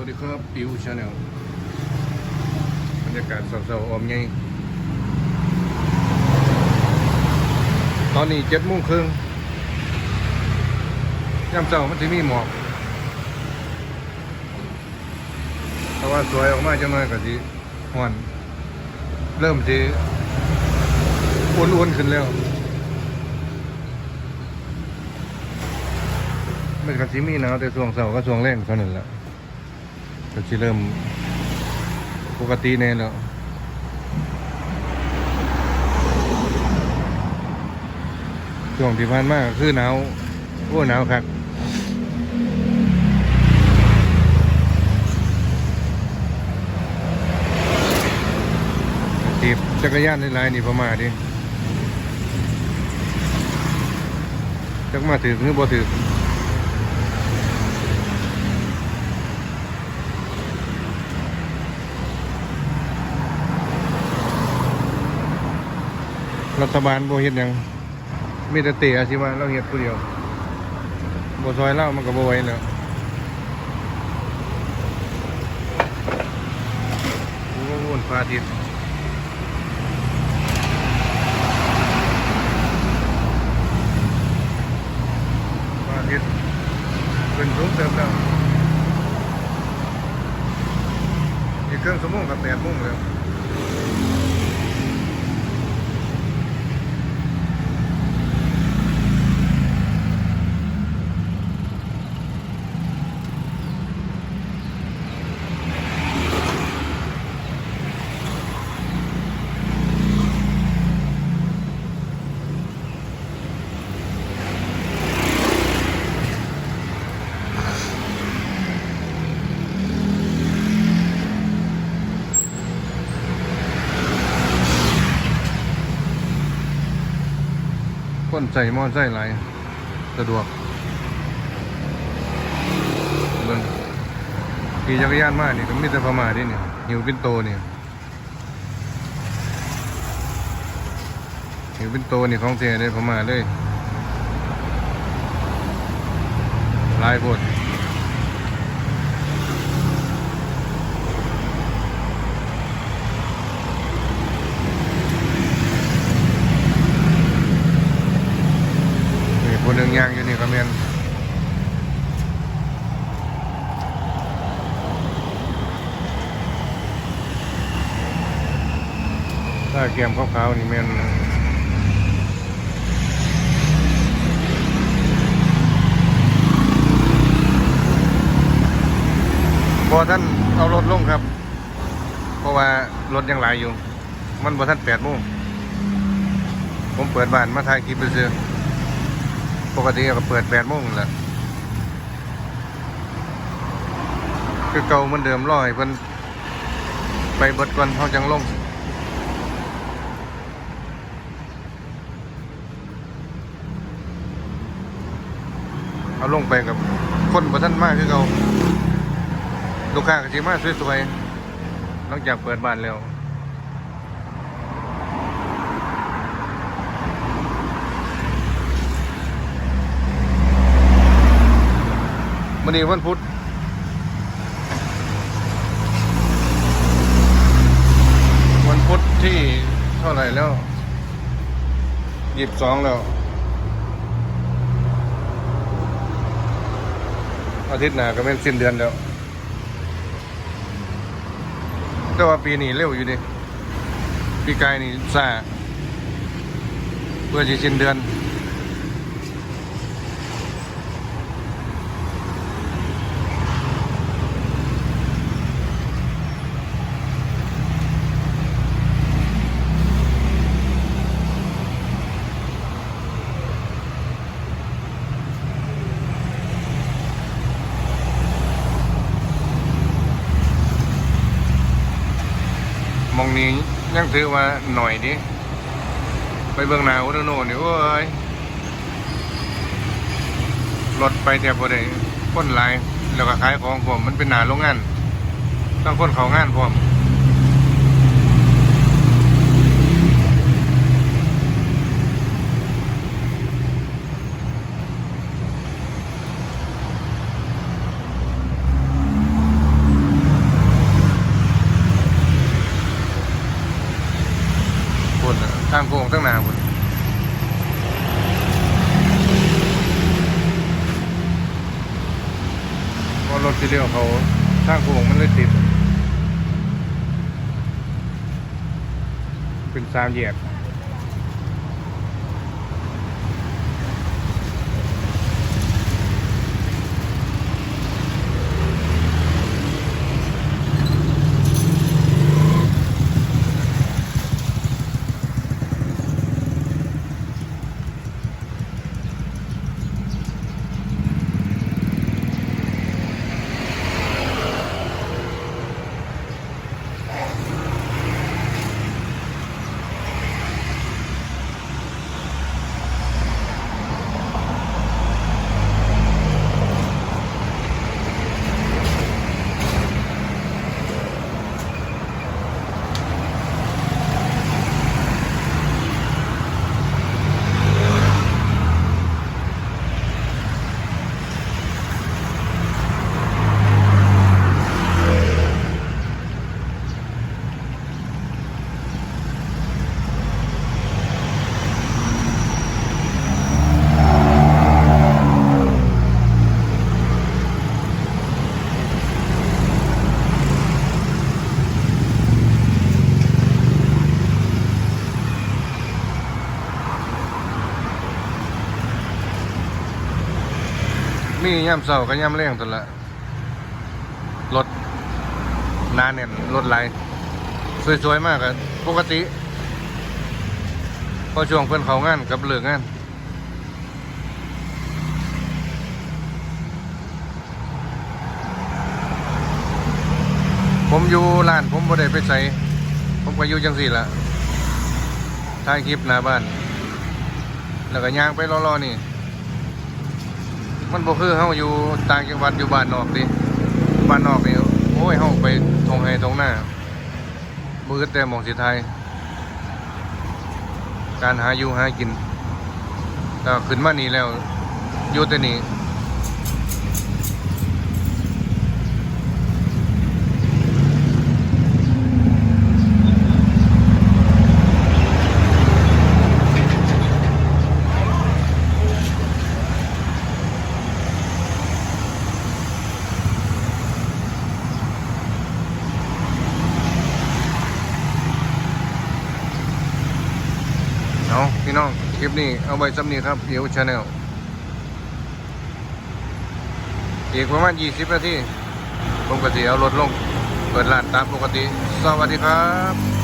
วัสดีครับปิวชาแนลบรรยากาศเศร้าๆออมไงตอนนี้เจ็ดโมงครึ่งยามเช้ามันจะมีหมอกแต่ว่าสวยออกมาจังหน่อยก็สิฮ้อน เริ่มสิอุ่นๆขึ้นแล้วมันก็สิมีหนาวแต่ช่วงเช้าก็ช่วงแรงเท่านั้นแหละ ก็จะเริ่มปกติแน่แล้วช่วงที่ผ่านมากคือหนาวโอ้หนาวครับตีบจักรยานในลายนี่ประมาณดิจักมาถือหรือบ่ถือ รัฐบาลโบเฮ็ดหยังมีแต่เตะอาชีวะเราเฮ็ดผู้เดียวโบซอยเล่ามันก็บ่ไหวแล้วโอ้โหพระอาทิตย์พระอาทิตย์ขึ้นสูงเติมแล้วอีกครึ่องชั่วโมงกับแปดโมงแล้ว คนใส่มอไซค์หลายสะดวกเบิ่งขี่จักรยานมานี่ก็มีแต่พม่าดิเนี่ยหิวปินโตเนี่ยหิวปินโตนี่ของเทได้พม่าเลยลายบทนี่คนหนึ่งย่างอยู่นี่ก็แม่น ถ้าแกมขาวๆนี่แม่นพอท่านเอารถลงครับ เพราะว่ารถยังหลายอยู่ มันพอท่านแปดโมงผมเปิดบ้านมาถ่ายคลิปไปซื้อปกติก็เปิดแปดโมงแหละคือเก่าเหมันเดิมรอให้เพิ่นไปเบิดก่อนเขาจังลง เอาลงไปกับคนประท่านมากคือเขาลูกค้าก็สิมาสวยๆหลังจากเปิดบ้านแล้ววันนี้วันพุธวันพุธที่เท่าไหร่แล้วยีิบสองแล้ว อาทิตย์หน้าก็เป็นสิ้นเดือนแล้ว แต่ว่าปีนี้เร็วอยู่ดิปีกายนี่ซาเพื่อจะสิ้นเดือน มองนี้ ยังถือว่าหน่อยดิไปเบื้องหน้าอุดโนนี่โอ้ยรถไปแต่บ่ได้คนหลายแล้วก็ขายของผมมันเป็นหนาโรงงานต้องคนเขางานผม คนทางโค้งตั้งนาคนพอรถที่เลี้ยวเขาทางโค้งมันเลยติด เป็นสามเหยียด มีย่ำเสากับย่ำเร่งตัวละรถนาแน่นรถไหลสวยๆมากอะปกติพอช่วงเพื่อนเขางานกับเหลิกงานผมอยู่ร้านผมบ่ได้ไปใส่ผมก็อยู่จังสี่ละถ่ายคลิปหน้าบ้าน แล้วก็ย่างไปรอๆนี่ มันบ่คือเฮาอยู่ต่างจังหวัดอยู่บ้านนอกดิบ้านนอกนี่โอ้ยเฮาไปทงไห้ทงหน้าบ่อึดแต่มองสิไทย การหาอยู่หากินแต่ขึ้นมานี่แล้วอยู่แต่นี่เอาพี่ นี้เอาไว้สำนี้ครับเดี๋ยวชาแนลอีกประมาณ 20 นาทีผมก็สิเอารถลง เปิดร้านตามปกติ สวัสดีครับ